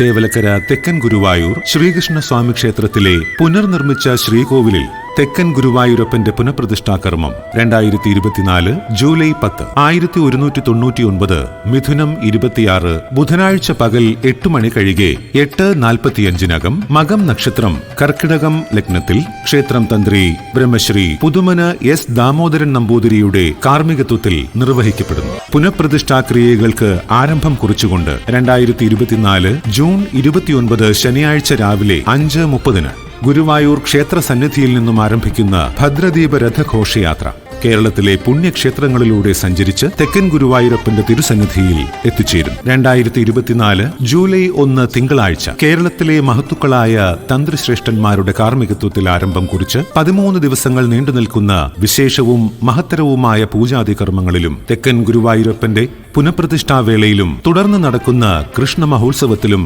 തേവലക്കര തെക്കൻ ഗുരുവായൂർ ശ്രീകൃഷ്ണ സ്വാമി ക്ഷേത്രത്തിലെ പുനർനിർമ്മിച്ച ശ്രീകോവിലിൽ തെക്കൻ ഗുരുവായൂരപ്പന്റെ പുനഃപ്രതിഷ്ഠാ കർമ്മം രണ്ടായിരത്തി ഇരുപത്തിനാല് ജൂലൈ പത്ത്. ആയിരത്തി ഒരുന്നൂറ്റി തൊണ്ണൂറ്റി ഒൻപത് മിഥുനം ഇരുപത്തിയാറ് ബുധനാഴ്ച പകൽ എട്ട് മണി കഴികെ എട്ട് നാൽപ്പത്തിയഞ്ചിനകം മകം നക്ഷത്രം കർക്കിടകം ലഗ്നത്തിൽ ക്ഷേത്രം തന്ത്രി ബ്രഹ്മശ്രീ പുതുമന എസ് ദാമോദരൻ നമ്പൂതിരിയുടെ കാർമ്മികത്വത്തിൽ നിർവഹിക്കപ്പെടുന്നു. പുനഃപ്രതിഷ്ഠാ ക്രിയകൾക്ക് ആരംഭം കുറിച്ചുകൊണ്ട് രണ്ടായിരത്തി ഇരുപത്തിനാല് ജൂൺ ഇരുപത്തിയൊൻപത് ശനിയാഴ്ച രാവിലെ അഞ്ച് മുപ്പതിന് ഗുരുവായൂർ ക്ഷേത്ര സന്നിധിയിൽ നിന്നും ആരംഭിക്കുന്ന ഭദ്രദീപ രഥഘോഷയാത്ര കേരളത്തിലെ പുണ്യക്ഷേത്രങ്ങളിലൂടെ സഞ്ചരിച്ച് തെക്കൻ ഗുരുവായൂരപ്പന്റെ തിരുസന്നിധിയിൽ എത്തിച്ചേരും. രണ്ടായിരത്തി ഇരുപത്തിനാല് ജൂലൈ ഒന്ന് തിങ്കളാഴ്ച കേരളത്തിലെ മഹത്തുക്കളായ തന്ത്രിശ്രേഷ്ഠന്മാരുടെ കാർമ്മികത്വത്തിൽ ആരംഭം കുറിച്ച് പതിമൂന്ന് ദിവസങ്ങൾ നീണ്ടു നിൽക്കുന്ന വിശേഷവും മഹത്തരവുമായ പൂജാതി കർമ്മങ്ങളിലും തെക്കൻ ഗുരുവായൂരപ്പന്റെ പുനഃപ്രതിഷ്ഠാവേളയിലും തുടർന്ന് നടക്കുന്ന കൃഷ്ണ മഹോത്സവത്തിലും